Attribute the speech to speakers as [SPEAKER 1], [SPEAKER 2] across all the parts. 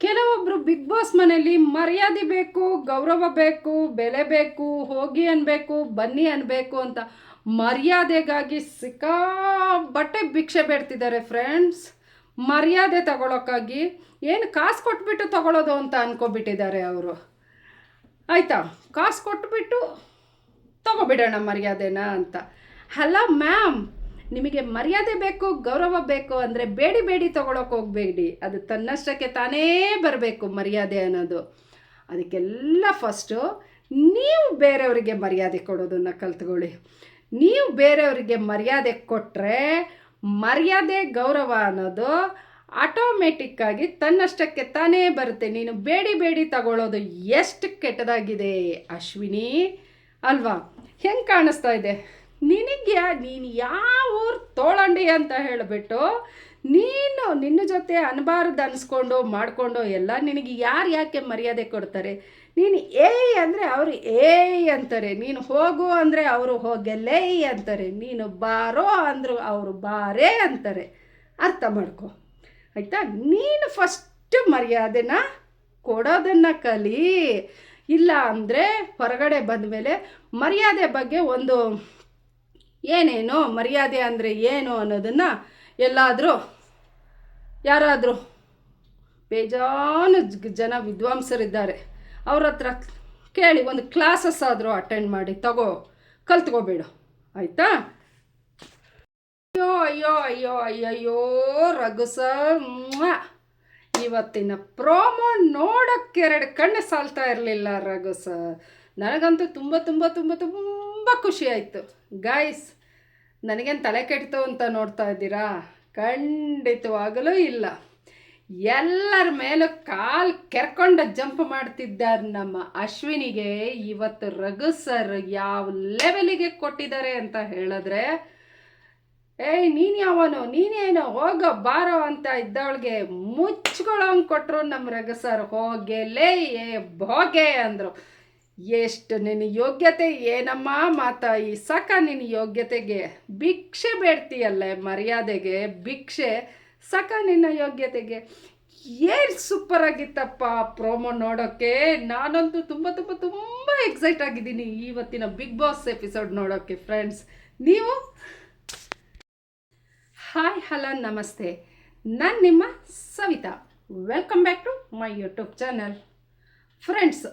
[SPEAKER 1] ಕೆಲವೊಬ್ಬರು big boss ಮನೆಯಲ್ಲಿ ಮರ್ಯಾದೆ ಬೇಕು, ಗೌರವ ಬೇಕು, ಬೆಲೆ ಬೇಕು, ಹೋಗಿ ಅನ್ಬೇಕು, ಬನ್ನಿ ಅನ್ಬೇಕು ಅಂತ ಮರ್ಯಾದೆಗಾಗಿ ಸಿಕ್ಕಾಬಟ್ಟೆ ಭಿಕ್ಷೆ ಬೇಡ್ತಿದ್ದಾರೆ ಫ್ರೆಂಡ್ಸ್ ಮರ್ಯಾದೆ ತಗೊಳಕ್ಕಾಗಿ ಏನು ಕಾಸು ಕೊಟ್ಬಿಟ್ಟು ತಗೊಳ್ಳೋದು ಅಂತ ಅನ್ಕೊಬಿಟ್ಟಿದ್ದಾರೆ ಅವರು. ಆಯಿತಾ? ಕಾಸು ಕೊಟ್ಬಿಟ್ಟು ತಗೊಬಿಡೋಣ ಮರ್ಯಾದೆನ ಅಂತ. ಹಲೋ ಮ್ಯಾಮ್ ನಿಮಗೆ ಮರ್ಯಾದೆ ಬೇಕು, ಗೌರವ ಬೇಕು ಅಂದರೆ ಬೇಡಿ ಬೇಡಿ ತಗೊಳಕ್ಕೆ ಹೋಗಬೇಡಿ. ಅದು ತನ್ನಷ್ಟಕ್ಕೆ ತಾನೇ ಬರಬೇಕು ಮರ್ಯಾದೆ ಅನ್ನೋದು. ಅದಕ್ಕೆಲ್ಲ ಫಸ್ಟು ನೀವು ಬೇರೆಯವರಿಗೆ ಮರ್ಯಾದೆ ಕೊಡೋದನ್ನು ಕಲ್ತ್ಕೊಳ್ಳಿ. ನೀವು ಬೇರೆಯವರಿಗೆ ಮರ್ಯಾದೆ ಕೊಟ್ಟರೆ ಮರ್ಯಾದೆ, ಗೌರವ ಅನ್ನೋದು ಆಟೋಮೆಟಿಕ್ಕಾಗಿ ತನ್ನಷ್ಟಕ್ಕೆ ತಾನೇ ಬರುತ್ತೆ. ನೀನು ಬೇಡಿ ಬೇಡಿ ತಗೊಳ್ಳೋದು ಎಷ್ಟು ಕೆಟ್ಟದಾಗಿದೆ ಅಶ್ವಿನಿ. ಅಲ್ವಾ? ಹೆಂಗೆ ಕಾಣಿಸ್ತಾ ಇದೆ? ನಿನಗೆ ನೀನು ಯಾವ ಊರು ತೋಳಂಡಿ ಅಂತ ಹೇಳಿಬಿಟ್ಟು ನೀನು ನಿನ್ನ ಜೊತೆ ಅನ್ಬಾರ್ದು ಅನ್ಸ್ಕೊಂಡು ಮಾಡಿಕೊಂಡು ಎಲ್ಲ ನಿನಗೆ ಯಾರು ಯಾಕೆ ಮರ್ಯಾದೆ ಕೊಡ್ತಾರೆ? ನೀನು ಏಯ್ ಅಂದರೆ ಅವರು ಏಯ್ ಅಂತಾರೆ. ನೀನು ಹೋಗು ಅಂದರೆ ಅವರು ಹೋಗೆಲ್ಲೇ ಅಂತಾರೆ. ನೀನು ಬಾರೋ ಅಂದರು ಅವರು ಬಾರೇ ಅಂತಾರೆ. ಅರ್ಥ ಮಾಡ್ಕೊ. ಆಯಿತಾ? ನೀನು ಫಸ್ಟ್ ಮರ್ಯಾದೆನ ಕೊಡೋದನ್ನು ಕಲಿ. ಇಲ್ಲ ಅಂದರೆ ಹೊರಗಡೆ ಬಂದ ಮೇಲೆ ಮರ್ಯಾದೆ ಬಗ್ಗೆ ಒಂದು ಏನೇನು ಮರ್ಯಾದೆ ಅಂದರೆ ಏನು ಅನ್ನೋದನ್ನು ಎಲ್ಲಾದರೂ ಯಾರಾದರೂ ಬೇಜಾನು ಜನ ವಿದ್ವಾಂಸರಿದ್ದಾರೆ, ಅವ್ರ ಹತ್ರ ಕೇಳಿ ಒಂದು ಕ್ಲಾಸಸ್ ಆದರೂ ಅಟೆಂಡ್ ಮಾಡಿ, ತಗೋ, ಕಲ್ತ್ಕೋಬೇಡು. ಆಯಿತಾ? ಅಯ್ಯೋ ಅಯ್ಯೋ ಅಯ್ಯೋ ಅಯ್ಯಯ್ಯೋ ಮ್ವಾ. ಇವತ್ತಿನ ಪ್ರೋಮೋ ನೋಡೋಕ್ಕೆ ಎರಡು ಕಣ್ಣು ಸಾಲ್ತಾ ಇರಲಿಲ್ಲ ರಘು ಸರ್ ನನಗಂತೂ ತುಂಬ ತುಂಬ ತುಂಬ ತುಂಬ ಖುಷಿ ಆಯಿತು. ಗಾಯ್ಸ್ ನನಗೇನು ತಲೆ ಕೆಡ್ತು ಅಂತ ನೋಡ್ತಾ ಇದ್ದೀರಾ? ಖಂಡಿತವಾಗಲೂ ಇಲ್ಲ. ಎಲ್ಲರ ಮೇಲೂ ಕಾಲು ಕೆರ್ಕೊಂಡು ಜಂಪ್ ಮಾಡ್ತಿದ್ದಾರೆ ನಮ್ಮ ಅಶ್ವಿನಿಗೆ. ಇವತ್ತು ರಘು ಸರ್ ಯಾವ ಲೆವೆಲಿಗೆ ಕೊಟ್ಟಿದ್ದಾರೆ ಅಂತ ಹೇಳಿದ್ರೆ, ಏಯ್, ನೀನು ಯಾವನು? ನೀನೇನೋ ಹೋಗೋ, ಬಾರೋ ಅಂತ ಇದ್ದವಳಿಗೆ ಮುಚ್ಕೊಳ್ಳೋಂಗೆ ಕೊಟ್ಟರು ನಮ್ಮ ರಘು ಸರ್. ಹೋಗೆ ಲೇ ಏ ಭೋಗೆ ಅಂದರು. ಎಷ್ಟು ನಿನ್ನ ಯೋಗ್ಯತೆ ಏನಮ್ಮ ಮಾತಾಯಿ ಸಕ ನಿನ್ನ ಯೋಗ್ಯತೆಗೆ ಭಿಕ್ಷೆ ಬೇಡ್ತೀಯಲ್ಲ ಮರ್ಯಾದೆಗೆ ಭಿಕ್ಷೆ, ಸಕ ನಿನ್ನ ಯೋಗ್ಯತೆಗೆ. ಏನು ಸೂಪರ್ ಆಗಿತ್ತಪ್ಪ ಪ್ರೋಮೋ ನೋಡೋಕ್ಕೆ ನಾನಂತೂ ತುಂಬ ತುಂಬ ತುಂಬ ಎಕ್ಸೈಟ್ ಆಗಿದ್ದೀನಿ ಇವತ್ತಿನ ಬಿಗ್ ಬಾಸ್ ಎಪಿಸೋಡ್ ನೋಡೋಕ್ಕೆ ಫ್ರೆಂಡ್ಸ್ ನೀವು? ಹಾಯ್ ಹಲೋ ನಮಸ್ತೆ. ನಾನು ನಿಮ್ಮ Savita. Welcome back to my YouTube channel friends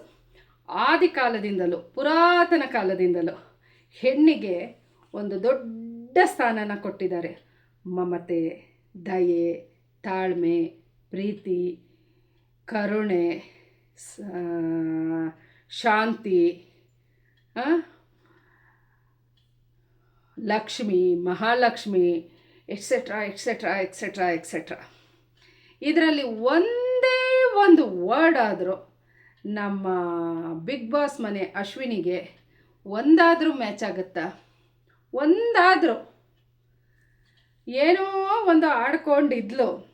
[SPEAKER 1] ಆದಿ ಕಾಲದಿಂದಲೂ ಪುರಾತನ ಕಾಲದಿಂದಲೂ ಹೆಣ್ಣಿಗೆ ಒಂದು ದೊಡ್ಡ ಸ್ಥಾನನ ಕೊಟ್ಟಿದ್ದಾರೆ. ಮಮತೆ, ದಯೆ, ತಾಳ್ಮೆ, ಪ್ರೀತಿ, ಕರುಣೆ ಶಾಂತಿ Lakshmi, Mahalakshmi etcetera etcetera etcetera etcetera ಇದರಲ್ಲಿ ಒಂದೇ ಒಂದು ವರ್ಡ್ ಆದರೂ ನಮ್ಮ ಬಿಗ್ ಬಾಸ್ ಮನೆ ಅಶ್ವಿನಿಗೆ ಒಂದಾದರೂ ಮ್ಯಾಚ್ ಆಗುತ್ತಾ? ಒಂದಾದರೂ. ಏನೋ ಒಂದು ಆಡ್ಕೊಂಡಿದ್ಲು.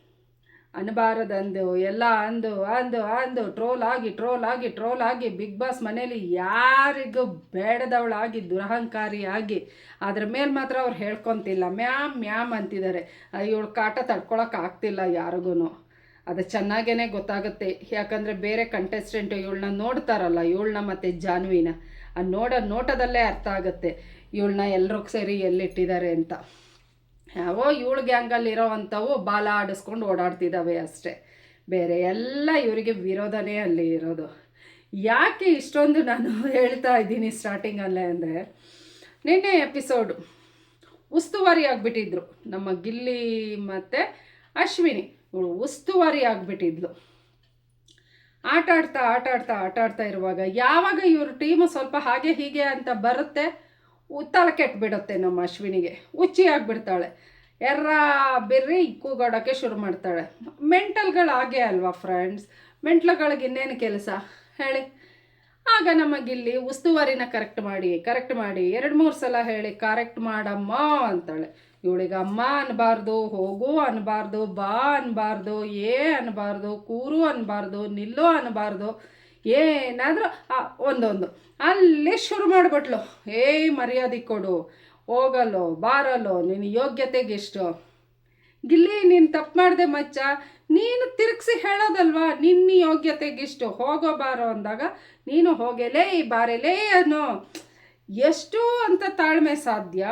[SPEAKER 1] ಅನ್ಬಾರದಂದು ಎಲ್ಲ ಅಂದು ಅಂದು ಅಂದು ಟ್ರೋಲ್ ಆಗಿ ಟ್ರೋಲ್ ಆಗಿ ಟ್ರೋಲ್ ಆಗಿ ಬಿಗ್ ಬಾಸ್ ಮನೇಲಿ ಯಾರಿಗೂ ಬೇಡದವಳಾಗಿ ದುರಹಂಕಾರಿಯಾಗಿ ಅದ್ರ ಮೇಲೆ ಮಾತ್ರ ಅವ್ರು ಹೇಳ್ಕೊತಿಲ್ಲ. ಮ್ಯಾಮ್ ಮ್ಯಾಮ್ ಅಂತಿದ್ದಾರೆ. ಇವಳು ಕಾಟ ತಡ್ಕೊಳಕ್ಕೆ ಆಗ್ತಿಲ್ಲ ಯಾರಿಗೂ ಅದು ಚೆನ್ನಾಗೇ ಗೊತ್ತಾಗುತ್ತೆ. ಯಾಕಂದರೆ ಬೇರೆ ಕಂಟೆಸ್ಟೆಂಟ್ ಇವಳನ್ನ ನೋಡ್ತಾರಲ್ಲ, ಇವಳನ್ನ ಮತ್ತು ಜಾನ್ವಿನ. ಆ ನೋಡೋ, ನೋಟದಲ್ಲೇ ಅರ್ಥ ಆಗುತ್ತೆ. ಇವಳನ್ನ ಎಲ್ಲರೂ ಸೇರಿ ಎಲ್ಲಿಟ್ಟಿದ್ದಾರೆ ಅಂತ. ಯಾವೋ ಇವಳು ಗ್ಯಾಂಗಲ್ಲಿ ಇರೋವಂಥವು ಬಾಲ ಆಡಿಸ್ಕೊಂಡು ಓಡಾಡ್ತಿದ್ದಾವೆ ಅಷ್ಟೇ. ಬೇರೆ ಎಲ್ಲ ಇವರಿಗೆ ವಿರೋಧನೇ ಅಲ್ಲಿ ಇರೋದು. ಯಾಕೆ ಇಷ್ಟೊಂದು ನಾನು ಹೇಳ್ತಾ ಇದ್ದೀನಿ ಸ್ಟಾರ್ಟಿಂಗಲ್ಲೇ ಅಂದರೆ, ನಿನ್ನೆ ಎಪಿಸೋಡು ಉಸ್ತುವಾರಿ ಆಗಿಬಿಟ್ಟಿದ್ರು ನಮ್ಮ ಗಿಲ್ಲಿ ಮತ್ತು ಅಶ್ವಿನಿ. ಇವಳು ಉಸ್ತುವಾರಿ ಆಗಿಬಿಟ್ಟಿದ್ಲು. ಆಟ ಆಡ್ತಾ ಆಟ ಆಡ್ತಾ ಆಟ ಆಡ್ತಾ ಇರುವಾಗ ಯಾವಾಗ ಇವ್ರ ಟೀಮು ಸ್ವಲ್ಪ ಹಾಗೆ ಹೀಗೆ ಅಂತ ಬರುತ್ತೆ ತಲೆ ಕೆಟ್ಬಿಡುತ್ತೆ ನಮ್ಮ ಅಶ್ವಿನಿಗೆ. ಉಚ್ಚಿ ಆಗಿಬಿಡ್ತಾಳೆ. ಎರ್ರ ಬೆರ್ರಿ ಕೂಗಾಡೋಕ್ಕೆ ಶುರು ಮಾಡ್ತಾಳೆ. ಮೆಂಟಲ್ಗಳು ಹಾಗೆ ಅಲ್ವಾ ಫ್ರೆಂಡ್ಸ್ ಮೆಂಟ್ಲುಗಳಿಗೆ ಇನ್ನೇನು ಕೆಲಸ? ಹೇಳಿ. ಆಗ ನಮಗಿಲ್ಲಿ ಉಸ್ತುವಾರಿನ ಕರೆಕ್ಟ್ ಮಾಡಿ ಕರೆಕ್ಟ್ ಮಾಡಿ, ಎರಡು ಮೂರು ಸಲ ಹೇಳಿ ಕರೆಕ್ಟ್ ಮಾಡಮ್ಮ ಅಂತಾಳೆ. ಇವಳಿಗೆ ಅಮ್ಮ ಅನ್ಬಾರ್ದು, ಹೋಗು ಅನ್ನಬಾರ್ದು ಬಾ ಅನ್ನಬಾರ್ದು ಏ ಅನ್ನಬಾರ್ದು ಕೂರು ಅನ್ನಬಾರ್ದು ನಿಲ್ಲು ಅನ್ನಬಾರ್ದು ಏನಾದರೂ ಒಂದೊಂದು. ಅಲ್ಲಿ ಶುರು ಮಾಡಿಬಿಟ್ಲು. ಏಯ್, ಮರ್ಯಾದೆ ಕೊಡು. ಹೋಗಲ್ಲೋ ಬಾರಲ್ಲೋ ನಿನ್ನ ಯೋಗ್ಯತೆಗೆಷ್ಟು ಗಿಲ್ಲಿ, ನೀನು ತಪ್ಪು ಮಾಡಿದೆ ಮಚ್ಚ. ನೀನು ತಿರುಗಿಸಿ ಹೇಳೋದಲ್ವಾ? ನಿನ್ನ ಯೋಗ್ಯತೆಗಿಷ್ಟು ಹೋಗೋ, ಬಾರೋ ಅಂದಾಗ, ನೀನು ಹೋಗಲೇ ಬಾರೆಲೇ ಅನ್ನೋ. ಎಷ್ಟು ಅಂತ ತಾಳ್ಮೆ ಸಾಧ್ಯ.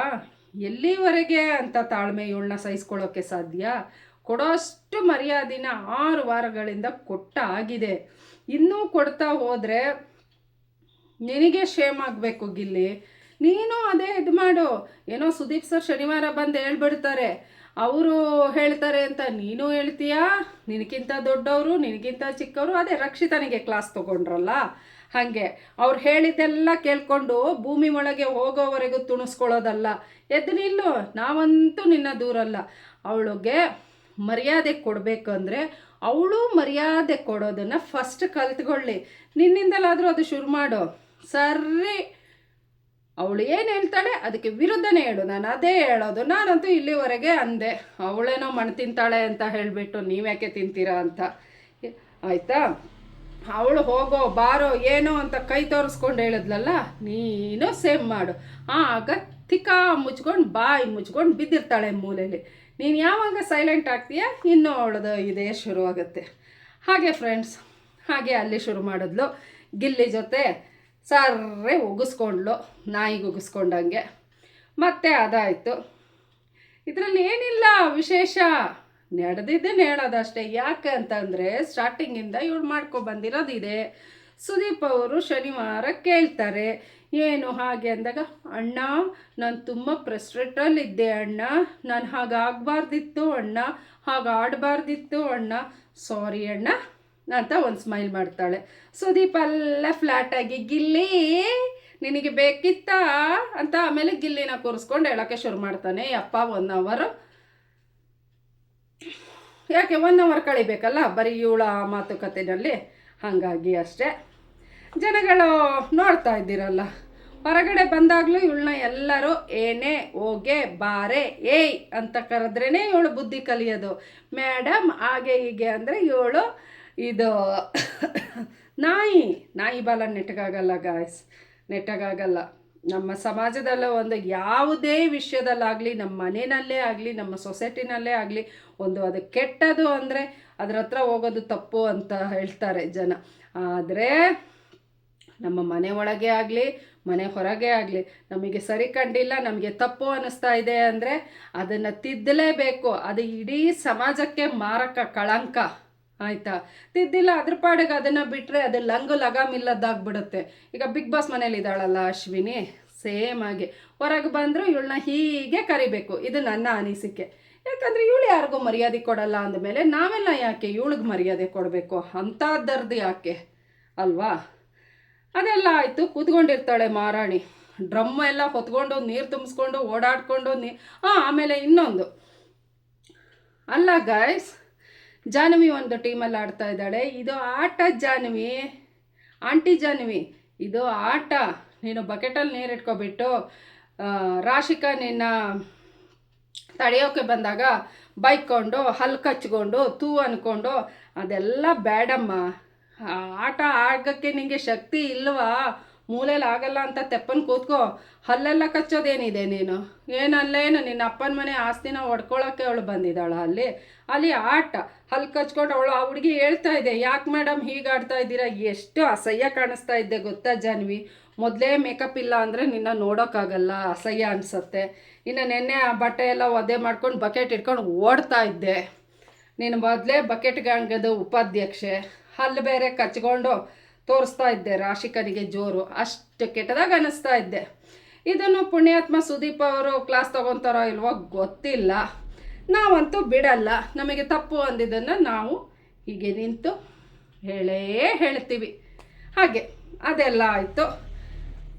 [SPEAKER 1] ಎಲ್ಲಿವರೆಗೆ ಅಂತ ತಾಳ್ಮೆ ಇವಳನ್ನ ಸಹಿಸ್ಕೊಳ್ಳೋಕ್ಕೆ ಸಾಧ್ಯ? ಕೊಡೋಷ್ಟು ಮರ್ಯಾದಿನ ಆರು ವಾರಗಳಿಂದ ಕೊಟ್ಟ ಆಗಿದೆ. ಇನ್ನೂ ಕೊಡ್ತಾ ಹೋದರೆ ನಿನಗೆ ಶೇಮ್ ಆಗಬೇಕು ಗಿಲ್ಲಿ. ನೀನು ಅದೇ ಇದು ಮಾಡು. ಏನೋ ಸುದೀಪ್ ಸರ್ ಶನಿವಾರ ಬಂದು ಹೇಳ್ಬಿಡ್ತಾರೆ. ಅವರು ಹೇಳ್ತಾರೆ ಅಂತ ನೀನು ಹೇಳ್ತೀಯಾ? ನಿನಗಿಂತ ದೊಡ್ಡವರು ನಿನಗಿಂತ ಚಿಕ್ಕವರು, ಅದೇ ರಕ್ಷಿತನಿಗೆ ಕ್ಲಾಸ್ ತೊಗೊಂಡ್ರಲ್ಲ. ಹಾಗೆ. ಅವ್ರು ಹೇಳಿದ್ದೆಲ್ಲ ಕೇಳ್ಕೊಂಡು ಭೂಮಿ ಒಳಗೆ ಹೋಗೋವರೆಗೂ ತುಣಿಸ್ಕೊಳ್ಳೋದಲ್ಲ. ಎದ್ದು ನಿಲ್ಲು, ನಾವಂತೂ ನಿನ್ನ ದೂರಲ್ಲ. ಅವಳಿಗೆ ಮರ್ಯಾದೆ ಕೊಡಬೇಕು ಅಂದರೆ ಅವಳು ಮರ್ಯಾದೆ ಕೊಡೋದನ್ನು ಫಸ್ಟ್ ಕಲ್ತ್ಕೊಳ್ಳಿ. ನಿನ್ನಿಂದಲಾದರೂ ಅದು ಶುರು ಮಾಡು. ಸರಿ. ಅವಳು ಏನು ಹೇಳ್ತಾಳೆ ಅದಕ್ಕೆ ವಿರುದ್ಧನೇ ಹೇಳು. ನಾನು ಅದೇ ಹೇಳೋದು. ನಾನಂತೂ ಇಲ್ಲಿವರೆಗೆ ಅಂದೆ. ಅವಳೇನೋ ಮಣ್ಣು ತಿಂತಾಳೆ ಅಂತ ಹೇಳಿಬಿಟ್ಟು ನೀವ್ಯಾಕೆ ತಿಂತೀರಾ ಅಂತ. ಆಯಿತಾ? ಅವಳು ಹೋಗೋ ಬಾರೋ ಏನೋ ಅಂತ ಕೈ ತೋರಿಸ್ಕೊಂಡು ಹೇಳಿದ್ಲಲ್ಲ, ನೀನು ಸೇಮ್ ಮಾಡು. ಆಗ ತಿಕ್ಕಾ ಮುಚ್ಕೊಂಡು ಬಾಯಿ ಮುಚ್ಕೊಂಡು ಬಿದ್ದಿರ್ತಾಳೆ ಮೂಲೆಯಲ್ಲಿ ನೀನು ಯಾವಾಗ ಸೈಲೆಂಟ್ ಆಗ್ತೀಯ? ಇನ್ನೂ ಅವಳದು ಇದೇ ಶುರುವಾಗುತ್ತೆ ಹಾಗೆ ಫ್ರೆಂಡ್ಸ್ ಹಾಗೆ ಅಲ್ಲಿ ಶುರು ಮಾಡಿದ್ಲು. ಗಿಲ್ಲಿ ಜೊತೆ ಸರ್ರೆ ಉಗಿಸ್ಕೊಂಡ್ಲು, ನಾಯಿಗೆ ಉಗಿಸ್ಕೊಂಡಂಗೆ. ಮತ್ತೆ ಅದಾಯಿತು. ಇದರಲ್ಲಿ ಏನಿಲ್ಲ ವಿಶೇಷ? ನಡೆದಿದ್ದೇ ಹೇಳೋದಷ್ಟೇ ಯಾಕೆ ಅಂತಂದರೆ ಸ್ಟಾರ್ಟಿಂಗಿಂದ ಇವಳು ಮಾಡ್ಕೊ ಬಂದಿರೋದಿದೆ. ಸುದೀಪ್ ಅವರು ಶನಿವಾರ ಕೇಳ್ತಾರೆ, ಏನು ಹಾಗೆ? ಅಂದಾಗ, ಅಣ್ಣ, ನಾನು ತುಂಬ ಪ್ರೆಸ್ಟ್ರೇಟಲ್ಲಿದ್ದೆ ಅಣ್ಣ. ನಾನು ಹಾಗಾಗಬಾರ್ದಿತ್ತು ಅಣ್ಣ. ಹಾಗೆ ಆಡಬಾರ್ದಿತ್ತು ಅಣ್ಣ. ಸಾರಿ ಅಣ್ಣ, ಅಂತ ಒಂದು ಸ್ಮೈಲ್ ಮಾಡ್ತಾಳೆ. ಸುದೀಪ್ ಎಲ್ಲ ಫ್ಲ್ಯಾಟಾಗಿ ಗಿಲ್ಲಿ, ನಿನಗೆ ಬೇಕಿತ್ತಾ? ಅಂತ ಆಮೇಲೆ ಗಿಲ್ಲಿನ ಕೂರಿಸ್ಕೊಂಡು ಹೇಳೋಕ್ಕೆ ಶುರು ಮಾಡ್ತಾನೆ. ಅಪ್ಪ ಒನ್ ಅವರು ಯಾಕೆ ಒನ್ ಅವರ್ ಕಳಿಬೇಕಲ್ಲ? ಬರೀ ಇವಳ ಮಾತುಕತೆಯಲ್ಲಿ ಹಾಗಾಗಿ ಅಷ್ಟೇ. ಜನಗಳು, ನೋಡ್ತಾ ಇದ್ದೀರಲ್ಲ. ಹೊರಗಡೆ ಬಂದಾಗಲೂ ಇವಳನ್ನ ಎಲ್ಲರೂ, ಏನೇ ಹೋಗೆ, ಬಾರೆ, ಏಯ್ ಅಂತ ಕರೆದ್ರೇ ಇವಳು ಬುದ್ಧಿ ಕಲಿಯೋದು. ಮೇಡಮ್, ಹಾಗೆ ಹೀಗೆ ಅಂದರೆ ಇವಳು ಇದು, ನಾಯಿ ನಾಯಿ ಬಾಲ ನೆಟ್ಟಗಾಗಲ್ಲ ಗಾಯ್ಸ್ ನೆಟ್ಟಗಾಗಲ್ಲ ನಮ್ಮ ಸಮಾಜದಲ್ಲೂ ಒಂದು ಯಾವುದೇ ವಿಷಯದಲ್ಲಾಗಲಿ, ನಮ್ಮ ಮನೆಯಲ್ಲೇ ಆಗಲಿ, ನಮ್ಮ ಸೊಸೈಟಿನಲ್ಲೇ ಆಗಲಿ, ಒಂದು ಅದು ಕೆಟ್ಟದು ಅಂದರೆ ಅದ್ರ ಹತ್ರ ಹೋಗೋದು ತಪ್ಪು ಅಂತ ಹೇಳ್ತಾರೆ ಜನ. ಆದರೆ ನಮ್ಮ ಮನೆ ಒಳಗೆ ಆಗಲಿ, ಮನೆ ಹೊರಗೆ ಆಗಲಿ, ನಮಗೆ ಸರಿ ಕಂಡಿಲ್ಲ, ನಮಗೆ ತಪ್ಪು ಅನ್ನಿಸ್ತಾ ಇದೆ ಅಂದರೆ ಅದನ್ನು ತಿದ್ದಲೇಬೇಕು. ಅದು ಇಡೀ ಸಮಾಜಕ್ಕೆ ಮಾರಕ ಕಳಂಕ. ಆಯಿತಾ? ತಿದ್ದಿಲ್ಲ ಅದ್ರ ಪಾಡಿಗೆ ಅದನ್ನು ಬಿಟ್ಟರೆ ಅದು ಲಂಗು ಲಗಾಮಿಲ್ಲದಾಗ್ಬಿಡುತ್ತೆ ಈಗ ಬಿಗ್ ಬಾಸ್ ಮನೇಲಿ ಇದ್ದಾಳಲ್ಲ ಅಶ್ವಿನಿ? ಸೇಮ್ ಆಗಿ ಹೊರಗೆ ಬಂದರೂ ಇವಳನ್ನ ಹೀಗೆ ಕರಿಬೇಕು. ಇದು ನನ್ನ ಅನಿಸಿಕೆ. ಯಾಕಂದರೆ ಇವಳು ಯಾರಿಗೂ ಮರ್ಯಾದೆ ಕೊಡಲ್ಲ ಅಂದಮೇಲೆ ನಾವೆಲ್ಲ ಯಾಕೆ ಇವಳಿಗೆ ಮರ್ಯಾದೆ ಕೊಡಬೇಕು? ಅಂಥದ್ದರ್ದು ಯಾಕೆ? ಅಲ್ವಾ? ಅದೆಲ್ಲ ಆಯಿತು. ಕೂತ್ಕೊಂಡಿರ್ತಾಳೆ ಮಾರಾಣಿ. ಡ್ರಮ್ ಎಲ್ಲ ಹೊತ್ಕೊಂಡು, ನೀರು ತುಂಬಿಸ್ಕೊಂಡು, ಓಡಾಡ್ಕೊಂಡು, ನೀ ಆಮೇಲೆ ಇನ್ನೊಂದು. ಅಲ್ಲ ಗಾಯ್ಸ್ ಜಾನ್ವಿ ಒಂದು ಟೀಮಲ್ಲಿ ಆಡ್ತಾ ಇದ್ದಾಳೆ. ಇದು ಆಟ ಜಾನ್ವಿ. ಆಂಟಿ ಜಾನ್ವಿ, ಇದು ಆಟ. ನೀನು ಬಕೆಟಲ್ಲಿ ನೀರು ಇಟ್ಕೊಬಿಟ್ಟು ರಾಶಿಕಾ ನಿನ್ನ ತಡೆಯೋಕೆ ಬಂದಾಗ ಬೈಕೊಂಡು, ಹಲ್ಲು ಕಚ್ಕೊಂಡು, ತೂ ಅಂದ್ಕೊಂಡು ಅದೆಲ್ಲ ಬೇಡಮ್ಮ. ಆಟ ಆಡೋಕ್ಕೆ ನಿನಗೆ ಶಕ್ತಿ ಇಲ್ವಾ? ಮೂಲೆಯಲ್ಲಿ ಆಗಲ್ಲ ಅಂತ ತೆಪ್ಪನ್ ಕೂತ್ಕೋ, ಹಲ್ಲೆಲ್ಲ ಕಚ್ಚೋದೇನಿದೆ ನೀನು? ಏನಲ್ಲೇನು ನಿನ್ನ ಅಪ್ಪನ ಮನೆ ಆಸ್ತಿನ ಹೊಡ್ಕೊಳಕ್ಕೆ ಅವಳು ಬಂದಿದ್ದಾಳ ಅಲ್ಲಿ. ಅಲ್ಲಿ ಆಟ, ಹಲ್ಲು ಕಚ್ಕೊಂಡು ಅವಳು ಆ ಹುಡುಗಿ ಹೇಳ್ತಾ ಇದೆ, ಯಾಕೆ ಮೇಡಮ್ ಹೀಗೆ ಆಡ್ತಾ ಇದ್ದೀರಾ? ಎಷ್ಟು ಅಸಹ್ಯ ಕಾಣಿಸ್ತಾ ಇದ್ದೆ ಗೊತ್ತಾ ಜಾನ್ವಿ? ಮೊದಲೇ ಮೇಕಪ್ ಇಲ್ಲ ಅಂದರೆ ನಿನ್ನ ನೋಡೋಕ್ಕಾಗಲ್ಲ ಅಸಹ್ಯ ಅನಿಸುತ್ತೆ. ಇನ್ನು ನೆನ್ನೆ ಆ ಬಟ್ಟೆ ಎಲ್ಲ ಒದೆ ಮಾಡ್ಕೊಂಡು ಬಕೆಟ್ ಇಟ್ಕೊಂಡು ಓಡ್ತಾ ಇದ್ದೆ. ನೀನು ಮೊದಲೇ ಬಕೆಟ್ ಗಂಗದ ಉಪಾಧ್ಯಕ್ಷೆ. ಅಲ್ಲಿ ಬೇರೆ ಕಚ್ಕೊಂಡು ತೋರಿಸ್ತಾ ಇದ್ದೆ, ರಾಶಿಕನಿಗೆ ಜೋರು. ಅಷ್ಟು ಕೆಟ್ಟದಾಗ ಅನ್ನಿಸ್ತಾ ಇದ್ದೆ. ಇದನ್ನು ಪುಣ್ಯಾತ್ಮ ಸುದೀಪ್ ಅವರು ಕ್ಲಾಸ್ ತೊಗೊತಾರೋ ಇಲ್ವೋ ಗೊತ್ತಿಲ್ಲ. ನಾವಂತೂ ಬಿಡಲ್ಲ. ನಮಗೆ ತಪ್ಪು ಅಂದಿದ್ದನ್ನು ನಾವು ಹೀಗೆ ನಿಂತು ಹೇಳೇ ಹೇಳ್ತೀವಿ. ಹಾಗೆ, ಅದೆಲ್ಲ ಆಯಿತು.